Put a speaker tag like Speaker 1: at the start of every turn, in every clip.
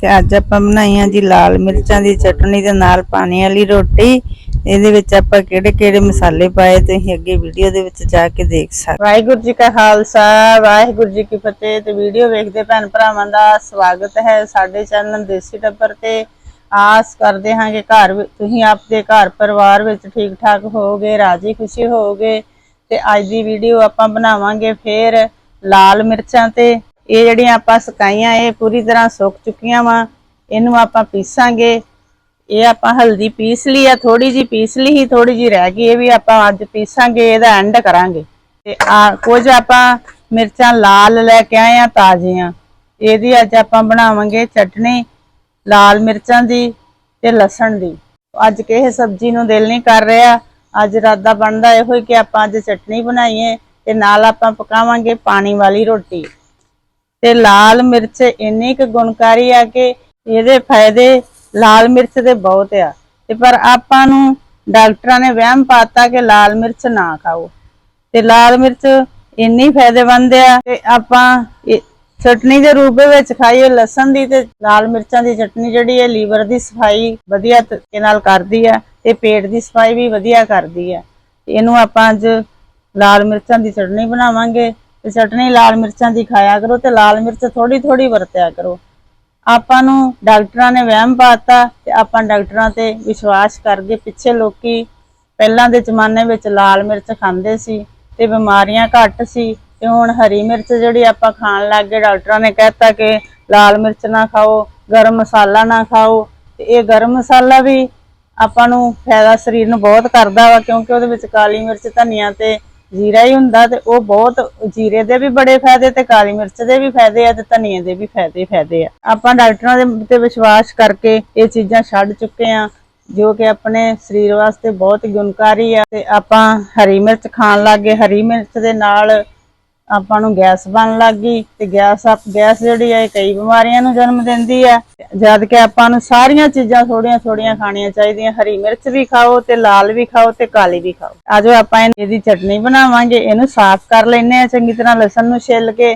Speaker 1: ਤੇ ਅੱਜ ਆਪਾਂ ਬਣਾਈਆਂ ਜੀ ਲਾਲ ਮਿਰਚਾਂ ਦੀ ਚਟਣੀ ਦੇ ਨਾਲ ਪਾਣੀ ਵਾਲੀ ਰੋਟੀ। ਇਹਦੇ ਵਿੱਚ ਆਪਾਂ ਕਿਹੜੇ ਕਿਹੜੇ ਮਸਾਲੇ ਪਾਏ ਤੁਸੀਂ ਅੱਗੇ ਵੀਡੀਓ ਦੇ ਵਿੱਚ ਜਾ ਕੇ ਦੇਖ ਸਕਦੇ। ਵਾਹਿਗੁਰੂ ਜੀ ਕਾ ਖਾਲਸਾ, ਵਾਹਿਗੁਰੂ ਜੀ ਕੀ ਫਤਿਹ ਤੇ ਵੀਡੀਓ ਵੇਖਦੇ ਭੈਣ ਭਰਾਵਾਂ ਦਾ ਸਵਾਗਤ ਹੈ ਸਾਡੇ ਚੈਨਲ ਦੇਸੀ ਟੱਬਰ ਤੇ। ਆਸ ਕਰਦੇ ਹਾਂ ਕਿ ਘਰ ਤੁਸੀਂ ਆਪਦੇ ਘਰ ਪਰਿਵਾਰ ਵਿੱਚ ਠੀਕ ਠਾਕ ਹੋਵੋਗੇ, ਰਾਜੀ ਖੁਸ਼ੀ ਹੋਵੋਗੇ ਤੇ ਅੱਜ ਦੀ ਵੀਡੀਓ ਆਪਾਂ ਬਣਾਵਾਂਗੇ ਫੇਰ ਲਾਲ ਮਿਰਚਾਂ ਤੇ। ਇਹ ਜਿਹੜੀਆਂ ਆਪਾਂ ਸਕਾਈਆਂ, ਇਹ ਪੂਰੀ ਤਰ੍ਹਾਂ ਸੁੱਕ ਚੁੱਕੀਆਂ ਵਾ। ਇਹਨੂੰ ਆਪਾਂ ਪੀਸਾਂਗੇ। ਇਹ ਆਪਾਂ ਹਲਦੀ ਪੀਸ ਲਈ ਆ ਥੋੜੀ ਜੀ ਪੀਸ ਲਈ ਹੀ ਥੋੜੀ ਜੀ ਰਹਿ ਗਈ। ਇਹ ਵੀ ਆਪਾਂ ਅੱਜ ਪੀਸਾਂਗੇ, ਇਹਦਾ ਐਂਡ ਕਰਾਂਗੇ। ਤੇ ਆ ਕੁਝ ਆਪਾਂ ਮਿਰਚਾਂ ਲਾਲ ਲੈ ਕੇ ਆਏ ਆ, ਤਾਜ਼ੀਆਂ। ਇਹਦੀ ਅੱਜ ਆਪਾਂ ਬਣਾਵਾਂਗੇ ਚਟਣੀ ਲਾਲ ਮਿਰਚਾਂ ਦੀ ਤੇ ਲਸਣ ਦੀ। ਅੱਜ ਕਿਸੇ ਸਬਜ਼ੀ ਨੂੰ ਦਿਲ ਨਹੀਂ ਕਰ ਰਿਹਾ। ਅੱਜ ਇਰਾਦਾ ਬਣਦਾ ਇਹੋ ਹੀ ਕਿ ਆਪਾਂ ਅੱਜ ਚਟਨੀ ਬਣਾਈਏ ਤੇ ਨਾਲ ਆਪਾਂ ਪਕਾਵਾਂਗੇ ਪਾਣੀ ਵਾਲੀ ਰੋਟੀ। ਤੇ ਲਾਲ ਮਿਰਚ ਇੰਨੀ ਕੁ ਗੁਣਕਾਰੀ ਆ ਕਿ ਇਹਦੇ ਫਾਇਦੇ ਲਾਲ ਮਿਰਚ ਦੇ ਬਹੁਤ ਆ। ਤੇ ਪਰ ਆਪਾਂ ਨੂੰ ਡਾਕਟਰਾਂ ਨੇ ਵਹਿਮ ਪਾਤਾ ਕਿ ਲਾਲ ਮਿਰਚ ਨਾ ਖਾਓ। ਤੇ ਲਾਲ ਮਿਰਚ ਇੰਨੀ ਫਾਇਦੇਮੰਦ ਆ ਕਿ ਆਪਾਂ ਚਟਨੀ ਦੇ ਰੂਪ ਵਿੱਚ ਖਾਈਏ, ਲਸਣ ਦੀ ਤੇ ਲਾਲ ਮਿਰਚਾਂ ਦੀ ਚਟਨੀ ਜਿਹੜੀ ਹੈ, ਲੀਵਰ ਦੀ ਸਫ਼ਾਈ ਵਧੀਆ ਤਰੀਕੇ ਨਾਲ ਕਰਦੀ ਆ ਤੇ ਪੇਟ ਦੀ ਸਫ਼ਾਈ ਵੀ ਵਧੀਆ ਕਰਦੀ ਆ। ਇਹਨੂੰ ਆਪਾਂ ਅੱਜ ਲਾਲ ਮਿਰਚਾਂ ਦੀ ਚਟਨੀ ਬਣਾਵਾਂਗੇ। ਤੇ ਚਟਨੀ ਲਾਲ ਮਿਰਚਾਂ ਦੀ ਖਾਇਆ ਕਰੋ ਤੇ ਲਾਲ ਮਿਰਚ ਥੋੜੀ ਥੋੜੀ ਵਰਤਿਆ ਕਰੋ। ਆਪਾਂ ਨੂੰ ਡਾਕਟਰਾਂ ਨੇ ਵਹਿਮ ਪਾਤਾ ਤੇ ਆਪਾਂ ਡਾਕਟਰਾਂ ਤੇ ਵਿਸ਼ਵਾਸ ਕਰਕੇ ਪਿੱਛੇ ਲੋਕੀ ਪਹਿਲਾਂ ਦੇ ਜ਼ਮਾਨੇ ਵਿੱਚ ਲਾਲ ਮਿਰਚ ਖਾਂਦੇ ਸੀ ਤੇ ਬਿਮਾਰੀਆਂ ਘੱਟ ਸੀ ਤੇ ਹੁਣ ਹਰੀ ਮਿਰਚ ਜਿਹੜੀ ਆਪਾਂ ਖਾਣ ਲੱਗ ਗਏ, ਡਾਕਟਰਾਂ ਨੇ ਕਹਿਤਾ ਕਿ ਲਾਲ ਮਿਰਚ ਨਾ ਖਾਓ, ਗਰਮ ਮਸਾਲਾ ਨਾ ਖਾਓ। ਤੇ ਇਹ ਗਰਮ ਮਸਾਲਾ ਵੀ ਆਪਾਂ ਨੂੰ ਫਾਇਦਾ ਸਰੀਰ ਨੂੰ ਬਹੁਤ ਕਰਦਾ ਵਾ ਕਿਉਂਕਿ ਉਹਦੇ ਵਿੱਚ ਕਾਲੀ ਮਿਰਚ ਧਨੀਆ ਤੇ ਜੀਰਾ ਹੀ ਹੁੰਦਾ ਤੇ ਉਹ ਬਹੁਤ, ਜੀਰੇ ਦੇ ਵੀ ਬੜੇ ਫਾਇਦੇ ਤੇ ਕਾਲੀ ਮਿਰਚ ਦੇ ਵੀ ਫਾਇਦੇ ਆ ਤੇ ਧਨੀਏ ਦੇ ਵੀ ਫਾਇਦੇ ਫਾਇਦੇ ਆ। ਆਪਾਂ ਡਾਕਟਰਾਂ ਦੇ ਤੇ ਵਿਸ਼ਵਾਸ ਕਰਕੇ ਇਹ ਚੀਜ਼ਾਂ ਛੱਡ ਚੁੱਕੇ ਆ, ਜੋ ਕਿ ਆਪਣੇ ਸਰੀਰ ਵਾਸਤੇ ਬਹੁਤ ਗੁਣਕਾਰੀ ਆ ਤੇ ਆਪਾਂ ਹਰੀ ਮਿਰਚ ਖਾਣ ਲੱਗੇ ਹਰੀ ਮਿਰਚ ਦੇ ਨਾਲ ਆਪਾਂ ਨੂੰ ਗੈਸ ਬਣ ਲੱਗ ਗਈ ਤੇ ਗੈਸ ਆਪ ਗੈਸ ਜਿਹੜੀ ਹੈ ਕਈ ਬਿਮਾਰੀਆਂ ਨੂੰ ਜਨਮ ਦਿੰਦੀ ਹੈ। ਜਦ ਕਿ ਆਪਾਂ ਨੂੰ ਸਾਰੀਆਂ ਚੀਜ਼ਾਂ ਥੋੜੀਆਂ ਥੋੜੀਆਂ ਖਾਣੀਆਂ ਚਾਹੀਦੀਆਂ। ਹਰੀ ਮਿਰਚ ਵੀ ਖਾਓ ਤੇ ਲਾਲ ਵੀ ਖਾਓ ਤੇ ਕਾਲੀ ਵੀ ਖਾਓ। ਆਜੋ ਆਪਾਂ ਇਹਦੀ ਚਟਨੀ ਬਣਾਵਾਂਗੇ। ਇਹਨੂੰ ਸਾਫ਼ ਕਰ ਲੈਨੇ ਆ ਚੰਗੀ ਤਰ੍ਹਾਂ ਲਸਣ ਨੂੰ ਛਿੱਲ ਕੇ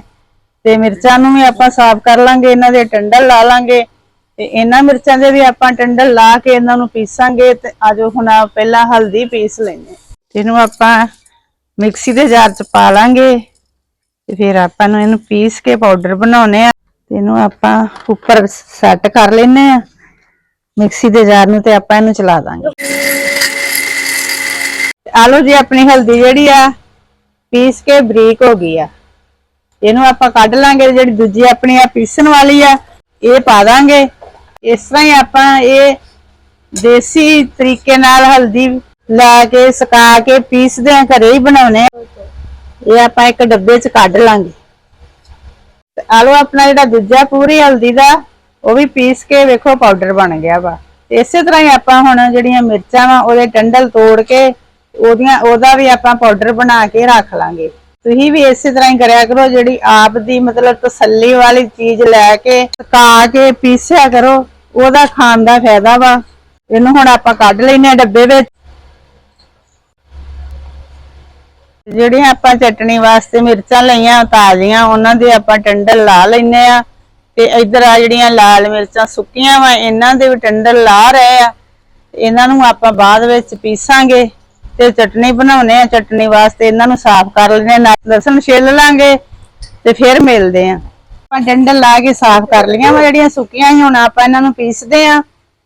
Speaker 1: ਤੇ ਮਿਰਚਾਂ ਨੂੰ ਵੀ ਆਪਾਂ ਸਾਫ਼ ਕਰ ਲਾਂਗੇ। ਇਹਨਾਂ ਦੇ ਟੰਡਲ ਲਾ ਲਾਂਗੇ ਤੇ ਇਹਨਾਂ ਮਿਰਚਾਂ ਦੇ ਵੀ ਆਪਾਂ ਟੰਡਲ ਲਾ ਕੇ ਇਹਨਾਂ ਨੂੰ ਪੀਸਾਂਗੇ ਤੇ ਆਜੋ ਹੁਣ ਆ ਪਹਿਲਾਂ ਹਲਦੀ ਪੀਸ ਲੈਨੇ ਇਹਨੂੰ ਆਪਾਂ ਮਿਕਸੀ ਦੇ ਜਾਰ ਚ ਪਾ ਲਾਂਗੇ। ਤੇ ਫਿਰ ਆਪਾਂ ਨੂੰ ਇਹਨੂੰ ਪੀਸ ਕੇ ਪਾਊਡਰ ਬਣਾਉਨੇ ਆ। ਤੇ ਇਹਨੂੰ ਆਪਾਂ ਉੱਪਰ ਸੈੱਟ ਕਰ ਲੈਨੇ ਆ। ਮਿਕਸੀ ਦੇ ਜਾਰ ਨੂੰ ਤੇ ਆਪਾਂ ਇਹਨੂੰ ਚਲਾ ਦਾਂਗੇ। ਆ ਲਓ ਜੀ, ਆਪਣੀ ਹਲਦੀ ਜਿਹੜੀ ਆ, ਪੀਸ ਕੇ ਬਰੀਕ ਹੋ ਗਈ ਆ। ਇਹਨੂੰ ਆਪਾਂ ਕੱਢ ਲਾਂਗੇ, ਜਿਹੜੀ ਦੂਜੀ ਆਪਣੀ ਆ ਪੀਸਣ ਵਾਲੀ ਆ, ਇਹ ਪਾ ਦਾਂਗੇ। ਇਸ ਤਰ੍ਹਾਂ ਹੀ ਆਪਾਂ ਇਹ ਦੇਸੀ ਤਰੀਕੇ ਨਾਲ ਹਲਦੀ ਲਾ ਕੇ, ਸੁਕਾ ਕੇ ਪੀਸਦੇ ਆ, ਘਰੇ ਹੀ ਬਣਾਉਨੇ ਆ। ਇਹ ਆਪਾਂ ਇੱਕ ਡੱਬੇ 'ਚ ਕੱਢ ਲਾਂਗੇ। ਆ ਲਓ ਆਪਣਾ ਜਿਹੜਾ ਦੂਜਾ ਪੂਰੀ ਹਲਦੀ ਦਾ, ਉਹ ਵੀ ਪੀਸ ਕੇ ਵੇਖੋ ਪਾਊਡਰ ਬਣ ਗਿਆ ਵਾ। ਤੇ ਇਸੇ ਤਰ੍ਹਾਂ ਹੀ ਆਪਾਂ ਹੁਣ ਜਿਹੜੀਆਂ ਮਿਰਚਾਂ ਵਾ, ਉਹਦੇ ਟੰਡਲ ਤੋੜ ਕੇ ਉਹਦੀਆਂ, ਉਹਦਾ ਵੀ ਆਪਾਂ ਪਾਊਡਰ ਬਣਾ ਕੇ ਰੱਖ ਲਾਂਗੇ। ਤੁਸੀਂ ਵੀ ਇਸੇ ਤਰ੍ਹਾਂ ਹੀ ਕਰਿਆ ਕਰੋ, ਜਿਹੜੀ ਆਪ ਦੀ ਮਤਲਬ ਤਸੱਲੀ ਵਾਲੀ ਚੀਜ਼ ਲੈ ਕੇ ਸੁਕਾ ਕੇ ਪੀਸਿਆ ਕਰੋ, ਉਹਦਾ ਖਾਣ ਦਾ ਫਾਇਦਾ ਵਾ। ਇਹਨੂੰ ਹੁਣ ਆਪਾਂ ਕੱਢ ਲੈਨੇ ਆ ਡੱਬੇ ਵਿੱਚ। ਜਿਹੜੀਆਂ ਆਪਾਂ ਚਟਣੀ ਵਾਸਤੇ ਮਿਰਚਾਂ ਲਈਆਂ, ਤਾਜ਼ੀਆਂ, ਉਹਨਾਂ ਦੇ ਆਪਾਂ ਟੰਡਲ ਲਾ ਲੈਨੇ ਆ। ਤੇ ਇਧਰ ਆ ਜਿਹੜੀਆਂ ਲਾਲ ਮਿਰਚਾਂ ਸੁੱਕੀਆਂ ਵਾ, ਇਹਨਾਂ ਦੇ ਵੀ ਟੰਡਲ ਲਾ ਰਹੇ ਆ। ਇਹਨਾਂ ਨੂੰ ਆਪਾਂ ਬਾਅਦ ਵਿੱਚ ਪੀਸਾਂਗੇ ਤੇ ਚਟਣੀ ਬਣਾਉਨੇ ਆ। ਚਟਣੀ ਵਾਸਤੇ ਇਹਨਾਂ ਨੂੰ ਸਾਫ਼ ਕਰ ਲੈਣੇ ਨਾਲ ਲਸਣ ਛਿੱਲ ਲਾਂਗੇ ਤੇ ਫਿਰ ਮਿਲਦੇ ਆ। ਆਪਾਂ ਡੰਡਲ ਲਾ ਕੇ ਸਾਫ਼ ਕਰ ਲਈਆਂ ਵਾ, ਜਿਹੜੀਆਂ ਸੁੱਕੀਆਂ ਸੀ, ਹੁਣ ਆਪਾਂ ਇਹਨਾਂ ਨੂੰ ਪੀਸਦੇ ਆ।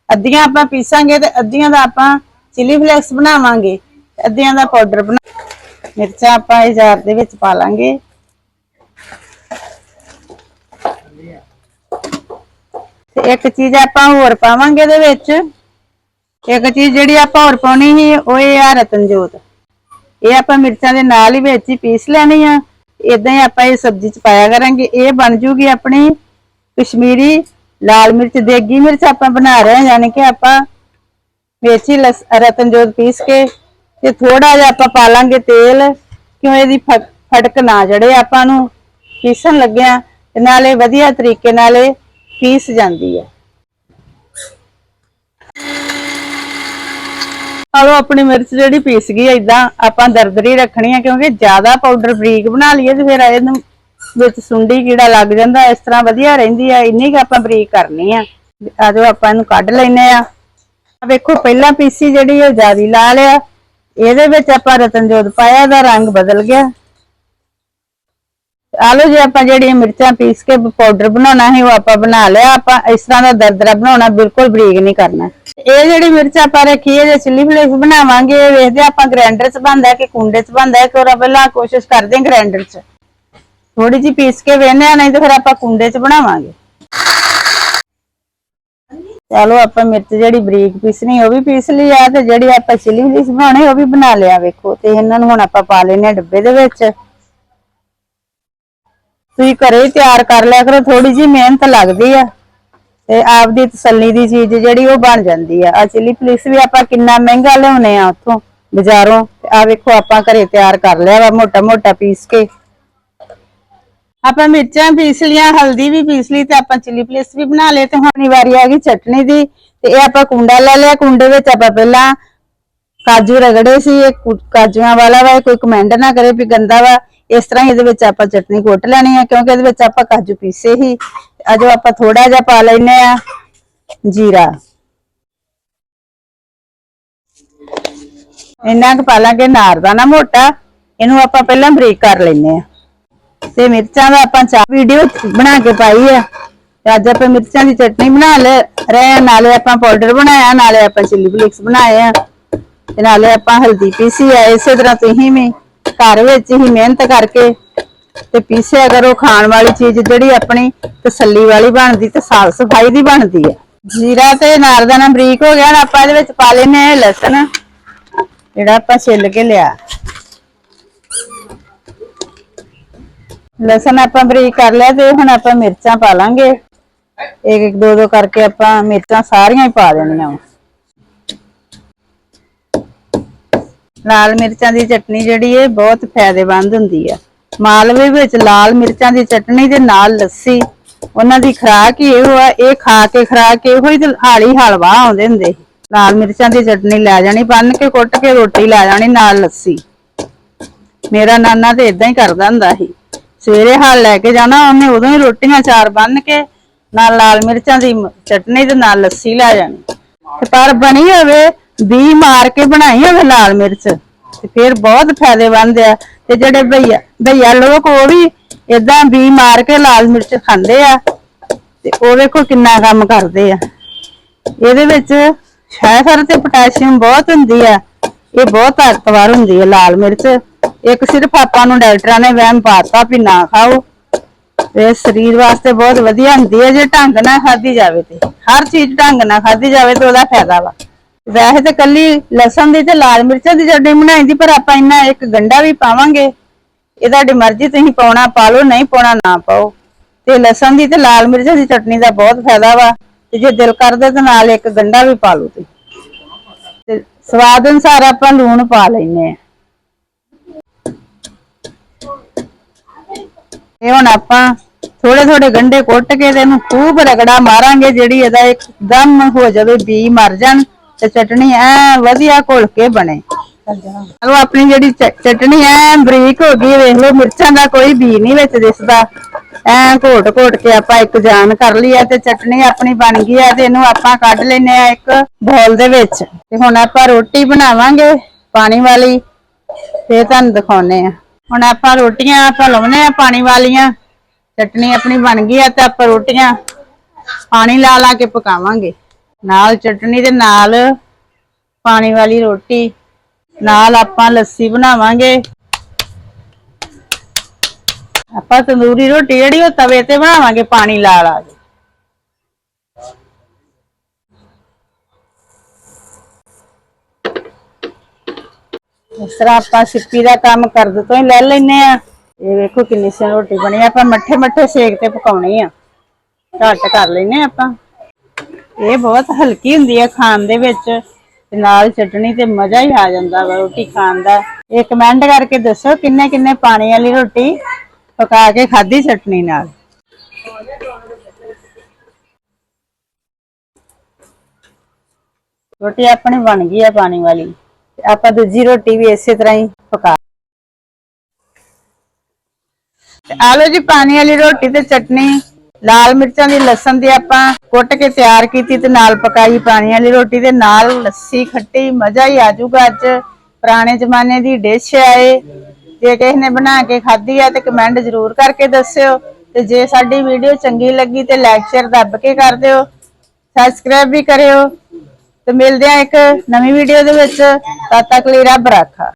Speaker 1: ਅੱਧੀਆਂ ਆਪਾਂ ਪੀਸਾਂਗੇ ਤੇ ਅੱਧੀਆਂ ਦਾ ਆਪਾਂ ਚਿਲੀ ਫਲੇਕਸ ਬਣਾਵਾਂਗੇ। ਤੇ ਅੱਧੀਆਂ ਦਾ ਪਾਊਡਰ ਬਣਾ ਮਿਰਚਾਂ ਆਪਾਂ ਇਹ ਜਾਰ ਦੇ ਵਿੱਚ ਪਾ ਲਾਂਗੇ। ਤੇ ਇੱਕ ਚੀਜ਼ ਆਪਾਂ ਹੋਰ ਪਾਵਾਂਗੇ ਇਹਦੇ ਵਿੱਚ। ਇੱਕ ਚੀਜ਼ ਜਿਹੜੀ ਆਪਾਂ ਹੋਰ ਪਾਉਣੀ ਸੀ, ਉਹ ਇਹ ਆ ਰਤਨਜੋਤ। ਇਹ ਆਪਾਂ ਮਿਰਚਾਂ ਦੇ ਨਾਲ ਹੀ ਵਿੱਚ ਹੀ ਪੀਸ ਲੈਣੀ ਆ। ਇਦਾਂ ਹੀ ਆਪਾਂ ਇਹ ਸਬਜ਼ੀ ਚ ਪਾਇਆ ਕਰਾਂਗੇ। ਇਹ ਬਣ ਜੂਗੀ ਆਪਣੀ ਕਸ਼ਮੀਰੀ ਲਾਲ ਮਿਰਚ, ਦੇਗੀ ਮਿਰਚ ਆਪਾਂ ਬਣਾ ਰਹੇ ਹਾਂ, ਯਾਨੀ ਕਿ ਆਪਾਂ ਵਿੱਚ ਹੀ ਲਸ- ਰਤਨਜੋਤ ਪੀਸ ਕੇ ਤੇ ਥੋੜਾ ਜਿਹਾ ਆਪਾਂ ਪਾ ਲਾਂਗੇ ਤੇਲ, ਕਿਉਂ ਇਹਦੀ ਫ- ਫੜਕ ਨਾ ਜੜੇ ਆਪਾਂ ਨੂੰ, ਪੀਸਣ ਲੱਗਿਆ, ਤੇ ਨਾਲੇ ਵਧੀਆ ਤਰੀਕੇ ਨਾਲ ਇਹ ਪੀਸ ਜਾਂਦੀ ਹੈ। ਆਲੋ ਆਪਣੀ ਮਿਰਚ ਜਿਹੜੀ ਪੀਸ ਗਈ ਏਦਾਂ ਆਪਾਂ ਦਰਦਰੀ ਰੱਖਣੀ ਆ, ਕਿਉਂਕਿ ਜ਼ਿਆਦਾ ਪਾਊਡਰ ਬਰੀਕ ਬਣਾ ਲਈਏ ਤੇ ਫਿਰ ਇਹਨੂੰ ਵਿੱਚ ਸੁੰਡੀ ਕੀੜਾ ਲੱਗ ਜਾਂਦਾ, ਇਸ ਤਰ੍ਹਾਂ ਵਧੀਆ ਰਹਿੰਦੀ ਆ, ਇੰਨੀ ਕੁ ਆਪਾਂ ਬਰੀਕ ਕਰਨੀ ਆ। ਆਜੋ ਆਪਾਂ ਇਹਨੂੰ ਕੱਢ ਲੈਨੇ ਆ। ਆ ਵੇਖੋ, ਪਹਿਲਾਂ ਪੀਸੀ ਜਿਹੜੀ ਉਹ ਜਿਆਦੀ ਲਾਲ ਆ। ਇਹਦੇ ਵਿੱਚ ਆਪਾਂ ਰਤਨਜੋਤ ਪਾਇਆ ਦਾ ਰੰਗ ਬਦਲ ਗਿਆ। ਆਲੂ ਜੇ, ਆਪਾਂ ਜਿਹੜੀਆਂ ਮਿਰਚਾਂ ਪੀਸ ਕੇ ਪਾਊਡਰ ਬਣਾਉਣਾ ਹੈ ਉਹ ਆਪਾਂ ਬਣਾ ਲਿਆ। ਆਪਾਂ ਇਸ ਤਰ੍ਹਾਂ ਦਾ ਦਰਦਰਾ ਬਣਾਉਣਾ, ਬਿਲਕੁਲ ਬਰੀਕ ਨਹੀਂ ਕਰਨਾ। ਇਹ ਜਿਹੜੀ ਮਿਰਚ ਆਪਾਂ ਰੱਖੀ ਹੈ ਜੇ ਚਿੱਲੀ ਫਲੇਕਸ ਬਣਾਵਾਂਗੇ। ਇਹ ਵੇਖਦੇ ਆਪਾਂ ਗ੍ਰਾਈਂਡਰ 'ਚ ਬਣਦਾ ਕਿ ਕੁੰਡੇ 'ਚ ਬਣਦਾ ਕਿ ਉਹ ਪਹਿਲਾਂ ਕੋਸ਼ਿਸ਼ ਕਰਦੇ ਹਾਂ ਗ੍ਰਾਈਂਡਰ 'ਚ। ਥੋੜੀ ਜਿਹੀ ਪੀਸ ਕੇ ਵੇਖਦੇ ਆ ਨਹੀਂ ਤਾਂ ਫਿਰ ਆਪਾਂ ਕੁੰਡੇ 'ਚ ਬਣਾਵਾਂਗੇ। ਚਲੋ ਆਪਾਂ ਮਿਰਚ ਜਿਹੜੀ ਬਰੀਕ ਪੀਸਣੀ, ਉਹ ਵੀ ਪੀਸ ਲਈ ਆ, ਤੇ ਜਿਹੜੀ ਆਪਾਂ ਚਿਲੀ ਫਲੇਕਸ ਬਣਾਉਣੇ, ਉਹ ਵੀ ਬਣਾ ਲਿਆ ਵੇਖੋ, ਤੇ ਇਹਨਾਂ ਨੂੰ ਹੁਣ ਆਪਾਂ ਪਾ ਲੈਨੇ ਆ ਡੱਬੇ ਦੇ ਵਿੱਚ। ਤੁਸੀਂ ਘਰੇ ਹੀ ਤਿਆਰ ਕਰ ਲਿਆ ਕਰੋ ਥੋੜੀ ਜੀ ਮਿਹਨਤ ਲੱਗਦੀ ਆ, ਤੇ ਆਪਦੀ ਤਸੱਲੀ ਦੀ ਚੀਜ਼ ਜਿਹੜੀ ਉਹ ਬਣ ਜਾਂਦੀ ਆ। ਆ ਚਿੱਲੀ ਫਲਿਕਸ ਵੀ ਆਪਾਂ ਕਿੰਨਾ ਮਹਿੰਗਾ ਲਿਆਉਨੇ ਆ ਉੱਥੋਂ, ਬਾਜ਼ਾਰੋਂ ਆ ਵੇਖੋ ਆਪਾਂ ਘਰੇ ਤਿਆਰ ਕਰ ਲਿਆ ਵਾ ਮੋਟਾ ਮੋਟਾ ਪੀਸ ਕੇ। ਆਪਾਂ ਮਿਰਚਾਂ ਪੀਸ ਲੀਆਂ, ਹਲਦੀ ਵੀ ਪੀਸ ਲਈ ਤੇ ਆਪਾਂ ਚਿੱਲੀ ਪਲੇਸ ਵੀ ਬਣਾ ਲਏ ਤੇ ਹੁਣ ਵਾਰੀ ਆ ਗਈ ਚਟਣੀ ਦੀ ਤੇ ਇਹ ਆਪਾਂ ਕੁੰਡਾ ਲੈ ਲਿਆ। ਕੁੰਡੇ ਵਿੱਚ ਆਪਾਂ ਪਹਿਲਾਂ ਕਾਜੂ ਰਗੜੇ ਸੀ, ਇਹ ਕਾਜੂਆਂ ਵਾਲਾ ਵਾ ਕੋਈ ਕਮੈਂਡ ਨਾ ਕਰੇ ਵੀ ਗੰਦਾ ਵਾ। ਇਸ ਤਰ੍ਹਾਂ ਹੀ ਇਹਦੇ ਵਿੱਚ ਆਪਾਂ ਚਟਨੀ ਕੁੱਟ ਲੈਣੀ ਆ, ਕਿਉਂਕਿ ਇਹਦੇ ਵਿੱਚ ਆਪਾਂ ਕਾਜੂ ਪੀਸੇ ਹੀ। ਅਜੋ ਆਪਾਂ ਥੋੜਾ ਜਿਹਾ ਪਾ ਲੈਨੇ ਆ ਜੀਰਾ। ਇੰਨਾ ਕੁ ਪਾ ਲਾਂਗੇ ਨਾਰ ਦਾ ਨਾ ਮੋਟਾ। ਇਹਨੂੰ ਆਪਾਂ ਪਹਿਲਾਂ ਬਰੀਕ ਕਰ ਲੈਨੇ ਆ। ਤੇ ਮਿਰਚਾਂ ਦਾ ਆਪਾਂ ਚਾ ਵੀਡੀਓ ਬਣਾ ਕੇ ਪਾਈ ਆ। ਤੇ ਅੱਜ ਆਪਾਂ ਮਿਰਚਾਂ ਦੀ ਚਟਨੀ ਬਣਾ ਲੈ ਰਹੇ ਨਾਲੇ ਆਪਾਂ ਪਾਊਡਰ ਬਣਾਇਆ, ਨਾਲੇ ਆਪਾਂ ਚਿੱਲੀ ਫਲੇਕਸ ਬਣਾਏ ਆ। ਤੇ ਨਾਲੇ ਆਪਾਂ ਹਲਦੀ ਪੀਸੀ ਆ, ਇਸੇ ਤਰ੍ਹਾਂ ਤੁਸੀਂ ਵੀ ਘਰ ਵਿੱਚ ਹੀ ਮਿਹਨਤ ਕਰਕੇ ਤੇ ਪੀਸਿਆ ਕਰੋ ਖਾਣ ਵਾਲੀ ਚੀਜ਼ ਜਿਹੜੀ ਆਪਣੀ ਤਸੱਲੀ ਵਾਲੀ ਬਣਦੀ ਤੇ ਸਾਫ਼ ਸਫ਼ਾਈ ਦੀ ਬਣਦੀ ਹੈ ਜੀਰਾ ਤੇ ਨਾਰਦਾਨਾ ਬਰੀਕ ਹੋ ਗਿਆ ਆਪਾਂ ਇਹਦੇ ਵਿੱਚ ਪਾ ਲੈਨੇ ਲਸਣ, ਜਿਹੜਾ ਆਪਾਂ ਛਿੱਲ ਕੇ ਲਿਆ। ਲਸਣ ਆਪਾਂ ਬਰੀਕ ਕਰ ਲਿਆ ਤੇ ਹੁਣ ਆਪਾਂ ਮਿਰਚਾਂ ਪਾ ਲਾਂਗੇ। ਇੱਕ ਇੱਕ ਦੋ ਦੋ ਕਰਕੇ ਆਪਾਂ ਮਿਰਚਾਂ ਸਾਰੀਆਂ ਹੀ ਪਾ ਦੇਣੀਆਂ। ਵਾ ਲਾਲ ਮਿਰਚਾਂ ਦੀ ਚਟਨੀ ਜਿਹੜੀ ਹੈ ਬਹੁਤ ਫਾਇਦੇਮੰਦ ਹੁੰਦੀ ਆ। ਮਾਲਵੇ ਵਿੱਚ ਲਾਲ ਮਿਰਚਾਂ ਦੀ ਚਟਨੀ ਦੇ ਨਾਲ ਲੱਸੀ, ਉਹਨਾਂ ਦੀ ਖਰਾਕ ਹੀ ਇਹੋ ਆ, ਇਹ ਖਾ ਕੇ ਖੁਰਾਕ ਇਹੋ ਹੀ ਤੇ ਹਾਲੀ ਹਲਵਾ ਆਉਂਦੇ ਹੁੰਦੇ ਸੀ। ਲਾਲ ਮਿਰਚਾਂ ਦੀ ਚਟਨੀ ਲੈ ਜਾਣੀ, ਬੰਨ ਕੇ ਕੁੱਟ ਕੇ ਰੋਟੀ ਲੈ ਜਾਣੀ ਨਾਲ ਲੱਸੀ। ਮੇਰਾ ਨਾਨਾ ਤੇ ਇਦਾਂ ਹੀ ਕਰਦਾ ਹੁੰਦਾ ਸੀ। ਸਵੇਰੇ ਹਾਲ ਲੈ ਕੇ ਜਾਣਾ, ਉਹਨੇ ਉਦੋਂ ਹੀ ਰੋਟੀਆਂ ਚਾਰ ਬੰਨ ਕੇ, ਨਾਲ ਲਾਲ ਮਿਰਚਾਂ ਦੀ ਮ- ਚਟਨੀ ਤੇ ਨਾਲ ਲੱਸੀ ਲੈ ਜਾਣੀ। ਤੇ ਪਰ ਬਣੀ ਹੋਵੇ ਬੀ ਮਾਰ ਕੇ ਬਣਾਈ ਹੋਵੇ ਲਾਲ ਮਿਰਚ, ਤੇ ਫਿਰ ਬਹੁਤ ਫਾਇਦੇਮੰਦ ਆ। ਤੇ ਜਿਹੜੇ ਭਈਆ ਭਈਆ ਲੋਕ ਉਹ ਵੀ ਇਦਾਂ ਬੀ ਮਾਰ ਕੇ ਲਾਲ ਮਿਰਚ ਖਾਂਦੇ ਆ, ਤੇ ਉਹ ਵੇਖੋ ਕਿੰਨਾ ਕੰਮ ਕਰਦੇ ਆ। ਇਹਦੇ ਵਿੱਚ ਸ਼ੈਫਰ ਤੇ ਪੋਟਾਸ਼ੀਅਮ ਬਹੁਤ ਹੁੰਦੀ ਆ। ਇਹ ਬਹੁਤ ਤਾਕਤਵਰ ਹੁੰਦੀ ਹੈ ਲਾਲ ਮਿਰਚ। ਇੱਕ ਸਿਰਫ ਆਪਾਂ ਨੂੰ ਡਾਕਟਰਾਂ ਨੇ ਵਹਿਮ ਪਾਤਾ ਵੀ ਨਾ ਖਾਓ। ਤੇ ਸਰੀਰ ਵਾਸਤੇ ਬਹੁਤ ਵਧੀਆ ਹੁੰਦੀ ਹੈ ਜੇ ਢੰਗ ਨਾਲ ਖਾਧੀ ਜਾਵੇ ਤੇ। ਹਰ ਚੀਜ਼ ਢੰਗ ਨਾਲ ਖਾਧੀ ਜਾਵੇ ਤੇ ਉਹਦਾ ਫਾਇਦਾ ਵਾ। ਵੈਸੇ ਤੇ ਕੱਲੀ ਲਸਣ ਦੀ ਤੇ ਲਾਲ ਮਿਰਚਾਂ ਦੀ ਚਟਨੀ ਬਣਾਈ ਦੀ, ਪਰ ਆਪਾਂ ਇਹਨਾਂ ਇੱਕ ਗੰਡਾ ਵੀ ਪਾਵਾਂਗੇ, ਇਹ ਤੁਹਾਡੀ ਮਰਜ਼ੀ, ਤੁਸੀਂ ਪਾਉਣਾ ਪਾ ਲਓ, ਨਹੀਂ ਪਾਉਣਾ ਨਾ ਪਾਓ। ਤੇ ਲਸਣ ਦੀ ਤੇ ਲਾਲ ਮਿਰਚਾਂ ਦੀ ਚਟਨੀ ਦਾ ਬਹੁਤ ਫਾਇਦਾ ਵਾ। ਤੇ ਜੇ ਦਿਲ ਕਰਦਾ ਤਾਂ ਨਾਲ ਇੱਕ ਗੰਡਾ ਵੀ ਪਾ ਲਓ ਤੁਸੀਂ। ਤੇ ਸਵਾਦ ਅਨੁਸਾਰ ਆਪਾਂ ਲੂਣ ਪਾ ਲੈਨੇ ਆ ਇਹ ਹੁਣ ਆਪਾਂ ਥੋੜੇ ਥੋੜੇ ਗੰਡੇ ਕੁੱਟ ਕੇ ਤੇ ਇਹਨੂੰ ਖੂਬ ਰਗੜਾ ਮਾਰਾਂਗੇ, ਜਿਹੜੀ ਇਹਦਾ ਇੱਕ ਇੱਕਦਮ ਹੋ ਜਾਵੇ, ਬੀ ਮਰ ਜਾਣ ਤੇ ਚਟਣੀ ਐ ਵਧੀਆ ਘੁਲ ਕੇ ਬਣੇ। ਚਲੋ, ਆਪਣੀ ਜਿਹੜੀ ਚ- ਚਟਣੀ ਐ ਬਰੀਕ ਹੋ ਗਈ, ਵੇਖ ਲਓ, ਮਿਰਚਾਂ ਦਾ ਕੋਈ ਬੀ ਨਹੀਂ ਵਿੱਚ ਦਿਸਦਾ। ਐ ਘੋਟ ਘੋਟ ਕੇ ਆਪਾਂ ਇੱਕ ਜਾਨ ਕਰ ਲਈ ਆ ਤੇ ਚਟਨੀ ਆਪਣੀ ਬਣ ਗਈ ਆ ਤੇ ਇਹਨੂੰ ਆਪਾਂ ਕੱਢ ਲੈਨੇ ਆ ਇੱਕ ਬੋਲ ਦੇ ਵਿੱਚ। ਤੇ ਹੁਣ ਆਪਾਂ ਰੋਟੀ ਬਣਾਵਾਂਗੇ ਪਾਣੀ ਵਾਲੀ ਤੇ ਤੁਹਾਨੂੰ ਦਿਖਾਉਨੇ ਆ। ਹੁਣ ਆਪਾਂ ਰੋਟੀਆਂ ਆਪਾਂ ਲਾਉਨੇ ਆ ਪਾਣੀ ਵਾਲੀਆਂ, ਚਟਨੀ ਆਪਣੀ ਬਣ ਗਈ ਆ ਤੇ ਆਪਾਂ ਰੋਟੀਆਂ ਪਾਣੀ ਲਾ ਲਾ ਕੇ ਪਕਾਵਾਂਗੇ। ਨਾਲ ਚਟਨੀ ਦੇ ਨਾਲ ਪਾਣੀ ਵਾਲੀ ਰੋਟੀ, ਨਾਲ ਆਪਾਂ ਲੱਸੀ ਬਣਾਵਾਂਗੇ। ਆਪਾਂ ਤੰਦੂਰੀ ਰੋਟੀ ਜਿਹੜੀ ਉਹ ਤਵੇ ਤੇ ਬਣਾਵਾਂਗੇ, ਪਾਣੀ ਲਾ ਲਾ ਕੇ। ਇਸ ਤਰ੍ਹਾਂ ਆਪਾਂ ਸਿੱਪੀ ਦਾ ਕੰਮ ਕਰਦ ਤੋਂ ਹੀ ਲੈ ਲੈਨੇ ਆ ਇਹ ਵੇਖੋ ਕਿੰਨੀ ਸੋਹਣੀ ਰੋਟੀ ਬਣੀ ਆ। ਆਪਾਂ ਮੱਠੇ ਮੱਠੇ ਸੇਕ ਤੇ ਪਕਾਉਣੀ ਆ। ਘੱਟ ਕਰ ਲੈਨੇ ਆ ਆਪਾਂ। ਇਹ ਬਹੁਤ ਹਲਕੀ ਹੁੰਦੀ ਆ ਖਾਣ ਦੇ ਵਿੱਚ, ਤੇ ਨਾਲ ਚਟਣੀ ਤੇ ਮਜ਼ਾ ਹੀ ਆ ਜਾਂਦਾ ਵਾ ਰੋਟੀ ਖਾਣ ਦਾ। ਇਹ ਕਮੈਂਟ ਕਰਕੇ ਦੱਸੋ ਕਿੰਨੇ ਕਿੰਨੇ ਪਾਣੀ ਵਾਲੀ ਰੋਟੀ ਪਕਾ ਕੇ ਖਾਧੀ ਚਟਨੀ ਨਾਲ। ਰੋਟੀ ਆਪਣੀ ਬਣ ਗਈ ਆ ਪਾਣੀ ਵਾਲੀ। ਤੇ ਆਪਾਂ ਦੂਜੀ ਰੋਟੀ ਵੀ ਇਸੇ ਤਰ੍ਹਾਂ ਹੀ ਪਕਾ। ਤੇ ਜੀ ਪਾਣੀ ਵਾਲੀ ਰੋਟੀ ਤੇ ਚਟਨੀ। ਲਾਲ ਮਿਰਚਾਂ ਦੀ ਲਸਣ ਦੀ ਆਪਾਂ ਕੁੱਟ ਕੇ ਤਿਆਰ ਕੀਤੀ ਤੇ ਨਾਲ ਪਕਾਈ ਪਾਣੀ ਵਾਲੀ ਰੋਟੀ ਦੇ ਨਾਲ ਲੱਸੀ ਖੱਟੀ। ਮਜ਼ਾ ਹੀ ਆ ਜਾਊਗਾ ਅੱਜ। ਪੁਰਾਣੇ ਜ਼ਮਾਨੇ ਦੀ ਡਿਸ਼ ਆਏ ਜੇ ਕਿਸੇ ਨੇ ਬਣਾ ਕੇ ਖਾਧੀ ਆ ਤੇ ਕਮੈਂਟ ਜ਼ਰੂਰ ਕਰਕੇ ਦੱਸਿਓ ਤੇ ਜੇ ਸਾਡੀ ਵੀਡੀਓ ਚੰਗੀ ਲੱਗੀ ਤੇ ਲਾਈਕ ਸ਼ੇਅਰ ਦੱਬ ਕੇ ਕਰ ਦਿਓ ਸਬਸਕ੍ਰਾਈਬ ਵੀ ਕਰਿਓ ਤੇ ਮਿਲਦੇ ਆ ਇੱਕ ਨਵੀਂ ਵੀਡੀਓ ਦੇ ਵਿੱਚ, ਤਦ ਤੱਕ ਲਈ ਰੱਬ ਰਾਖਾ।